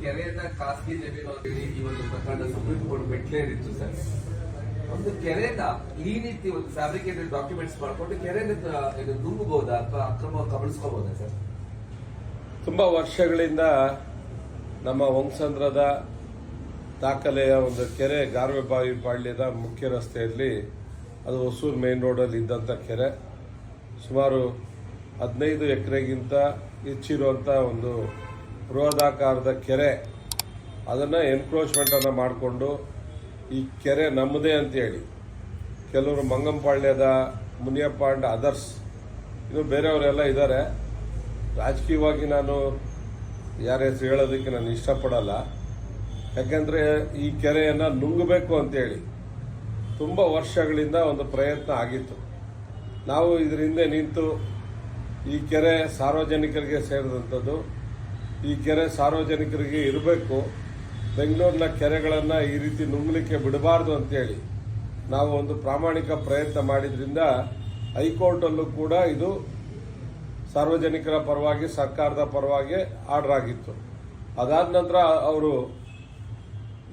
ಕೆರೆಯನ್ನ ಖಾಸಗಿ ಜಮೀನು ಅಂತ ಹೇಳಿ ಈ ಒಂದು ಪ್ರಕರಣ ಸುಪ್ರೀಂ ಕೋರ್ಟ್ ಮೆಟ್ಲೇರಿತ್ತು ಸರ್. ಒಂದು ಕೆರೆನ ಈ ರೀತಿ ಒಂದು ಫ್ಯಾಬ್ರಿಕೇಟೆಡ್ ಡಾಕ್ಯುಮೆಂಟ್ಸ್ ಮಾಡ್ಕೊಂಡು ಕೆರೆನ ನುಂಗಬಹುದಾ ಅಥವಾ ಅಕ್ರಮ ಕಬಳಿಸ್ಕೋಬಹುದಾ ಸರ್? ತುಂಬಾ ವರ್ಷಗಳಿಂದ ನಮ್ಮ ವಂಸಂದ್ರದ ದಾಖಲೆಯ ಒಂದು ಕೆರೆ ಗಾರ್ವೆಬಾವಿ ಪಾಳ್ಯದ ಮುಖ್ಯ ರಸ್ತೆಯಲ್ಲಿ ಅದು ಹೊಸೂರು ಮೇನ್ ರೋಡಲ್ಲಿ ಇದ್ದಂಥ ಕೆರೆ. ಸುಮಾರು ಹದಿನೈದು ಎಕರೆಗಿಂತ ಹೆಚ್ಚಿರುವಂಥ ಒಂದು ಬೃಹದಾಕಾರದ ಕೆರೆ, ಅದನ್ನು ಎನ್ಕ್ರೋಚ್ಮೆಂಟನ್ನು ಮಾಡಿಕೊಂಡು ಈ ಕೆರೆ ನಮ್ಮದೇ ಅಂತೇಳಿ ಕೆಲವರು ಮಂಗಂಪಾಳ್ಯದ, ಮುನಿಯಪ್ಪ ಅಂಡ್ ಅದರ್ಸ್ ಇನ್ನು ಬೇರೆಯವರೆಲ್ಲ ಇದ್ದಾರೆ ರಾಜಕೀಯವಾಗಿ ನಾನು ಯಾರ ಹೆಸರು ಹೇಳೋದಕ್ಕೆ ನಾನು ಇಷ್ಟಪಡಲ್ಲ. ಯಾಕೆಂದರೆ ಈ ಕೆರೆಯನ್ನು ನುಂಗಬೇಕು ಅಂತೇಳಿ ತುಂಬ ವರ್ಷಗಳಿಂದ ಒಂದು ಪ್ರಯತ್ನ ಆಗಿತ್ತು. ನಾವು ಇದರ ಹಿಂದೆ ನಿಂತು ಈ ಕೆರೆ ಸಾರ್ವಜನಿಕರಿಗೆ ಸೇರಿದಂಥದ್ದು ಈ ಕೆರೆ ಸಾರ್ವಜನಿಕರಿಗೆ ಇರಬೇಕು. ಬೆಂಗಳೂರಿನ ಕೆರೆಗಳನ್ನು ಈ ರೀತಿ ನುಂಗಲಿಕ್ಕೆ ಬಿಡಬಾರ್ದು ಅಂತೇಳಿ ನಾವು ಒಂದು ಪ್ರಾಮಾಣಿಕ ಪ್ರಯತ್ನ ಮಾಡಿದ್ರಿಂದ ಹೈಕೋರ್ಟಲ್ಲೂ ಕೂಡ ಇದು ಸಾರ್ವಜನಿಕರ ಪರವಾಗಿ, ಸರ್ಕಾರದ ಪರವಾಗಿ ಆರ್ಡರ್ ಆಗಿತ್ತು. ಅದಾದ ನಂತರ ಅವರು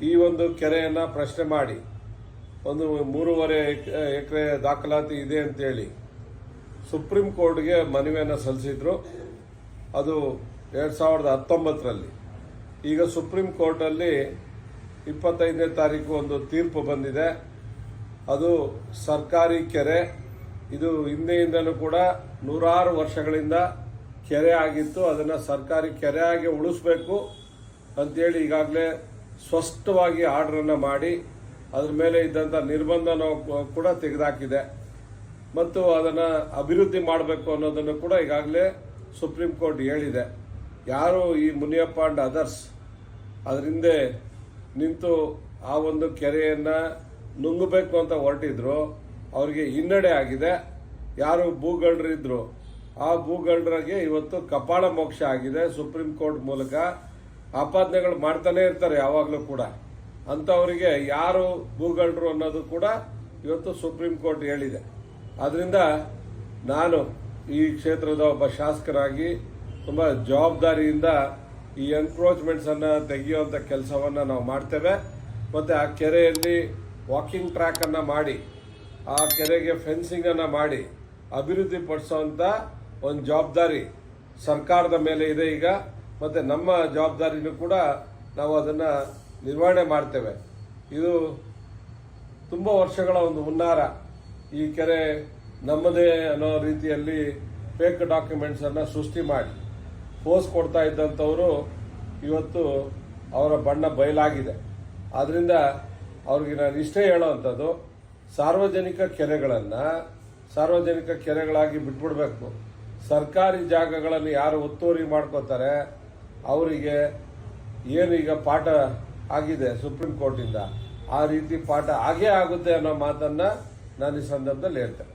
ಈ ಒಂದು ಕೆರೆಯನ್ನು ಪ್ರಶ್ನೆ ಮಾಡಿ, ಒಂದು ಮೂರುವರೆ ಎಕರೆ ದಾಖಲಾತಿ ಇದೆ ಅಂತೇಳಿ ಸುಪ್ರೀಂ ಕೋರ್ಟ್ಗೆ ಮನವಿಯನ್ನು ಸಲ್ಲಿಸಿದ್ರು. ಅದು ಎರಡು ಸಾವಿರದ ಹತ್ತೊಂಬತ್ತರಲ್ಲಿ. ಈಗ ಸುಪ್ರೀಂ ಕೋರ್ಟಲ್ಲಿ ಇಪ್ಪತ್ತೈದನೇ ತಾರೀಕು ಒಂದು ತೀರ್ಪು ಬಂದಿದೆ. ಅದು ಸರ್ಕಾರಿ ಕೆರೆ. ಇದು ಹಿಂದೆಯಿಂದಲೂ ಕೂಡ ನೂರಾರು ವರ್ಷಗಳಿಂದ ಕೆರೆ ಆಗಿತ್ತು. ಅದನ್ನು ಸರ್ಕಾರಿ ಕೆರೆಯಾಗಿ ಉಳಿಸ್ಬೇಕು ಅಂತೇಳಿ ಈಗಾಗಲೇ ಸ್ಪಷ್ಟವಾಗಿ ಆರ್ಡ್ರನ್ನು ಮಾಡಿ, ಅದ್ರ ಮೇಲೆ ಇದ್ದಂಥ ನಿರ್ಬಂಧನ ಕೂಡ ತೆಗೆದಾಕಿದೆ. ಮತ್ತು ಅದನ್ನು ಅಭಿವೃದ್ಧಿ ಮಾಡಬೇಕು ಅನ್ನೋದನ್ನು ಕೂಡ ಈಗಾಗಲೇ ಸುಪ್ರೀಂ ಕೋರ್ಟ್ ಹೇಳಿದೆ. ಯಾರು ಈ ಮುನಿಯಪ್ಪ ಅಂಡ್ ಅದರ್ಸ್ ಅದರಿಂದ ನಿಂತು ಆ ಒಂದು ಕೆರೆಯನ್ನು ನುಂಗಬೇಕು ಅಂತ ಹೊರಟಿದ್ರು. ಅವರಿಗೆ ಹಿನ್ನಡೆ ಆಗಿದೆ. ಯಾರು ಭೂಗಳ್ರಿದ್ರು ಆ ಭೂಗಳ್ರಿಗೆ ಇವತ್ತು ಕಪಾಳ ಮೋಕ್ಷ ಆಗಿದೆ ಸುಪ್ರೀಂ ಕೋರ್ಟ್ ಮೂಲಕ. ಆಪಾದನೆಗಳು ಮಾಡ್ತಾನೆ ಇರ್ತಾರೆ ಯಾವಾಗಲೂ ಕೂಡ. ಅಂಥವರಿಗೆ ಯಾರು ಭೂಗಳ್ರು ಅನ್ನೋದು ಕೂಡ ಇವತ್ತು ಸುಪ್ರೀಂ ಕೋರ್ಟ್ ಹೇಳಿದೆ. ಅದರಿಂದ ನಾನು ಈ ಕ್ಷೇತ್ರದ ಒಬ್ಬ ಶಾಸಕರಾಗಿ ತುಂಬ ಜವಾಬ್ದಾರಿಯಿಂದ ಈ ಎನ್ಕ್ರೋಚ್ಮೆಂಟ್ಸ್ ಅನ್ನ ತೆಗೆಯುವಂತ ಕೆಲಸವನ್ನ ನಾವು ಮಾಡ್ತೇವೆ. ಮತ್ತೆ ಆ ಕೆರೆಯಲ್ಲಿ ವಾಕಿಂಗ್ ಟ್ರ್ಯಾಕ್ ಅನ್ನ ಮಾಡಿ, ಆ ಕೆರೆಗೆ ಫೆನ್ಸಿಂಗ್ ಅನ್ನ ಮಾಡಿ ಅಭಿವೃದ್ಧಿ ಪಡಿಸುವಂತ ಒಂದು ಜವಾಬ್ದಾರಿ ಸರ್ಕಾರದ ಮೇಲೆ ಇದೆ ಈಗ. ಮತ್ತೆ ನಮ್ಮ ಜವಾಬ್ದಾರಿನೂ ಕೂಡ ನಾವು ಅದನ್ನ ನಿರ್ವಹಣೆ ಮಾಡ್ತೇವೆ. ಇದು ತುಂಬ ವರ್ಷಗಳ ಒಂದು ಹುನ್ನಾರ. ಈ ಕೆರೆ ನಮ್ಮದೇ ಅನ್ನೋ ರೀತಿಯಲ್ಲಿ ಫೇಕ್ ಡಾಕ್ಯುಮೆಂಟ್ಸ್ ಅನ್ನ ಸೃಷ್ಟಿ ಮಾಡಿ. ಪೋಸ್ ಕೊಡ್ತಾ ಇದ್ದಂಥವರು ಇವತ್ತು ಅವರ ಬಣ್ಣ ಬಯಲಾಗಿದೆ. ಆದ್ದರಿಂದ ಅವ್ರಿಗೆ ನಾನು ಇಷ್ಟೇ ಹೇಳೋವಂಥದ್ದು, ಸಾರ್ವಜನಿಕ ಕೆರೆಗಳನ್ನು ಸಾರ್ವಜನಿಕ ಕೆರೆಗಳಾಗಿ ಬಿಟ್ಬಿಡ್ಬೇಕು. ಸರ್ಕಾರಿ ಜಾಗಗಳನ್ನು ಯಾರು ಒತ್ತುವರಿ ಮಾಡ್ಕೋತಾರೆ, ಅವರಿಗೆ ಏನೀಗ ಪಾಠ ಆಗಿದೆ ಸುಪ್ರೀಂ ಕೋರ್ಟಿಂದ, ಆ ರೀತಿ ಪಾಠ ಆಗೇ ಆಗುತ್ತೆ ಅನ್ನೋ ಮಾತನ್ನ ನಾನು ಈ ಸಂದರ್ಭದಲ್ಲಿ ಹೇಳ್ತೇನೆ.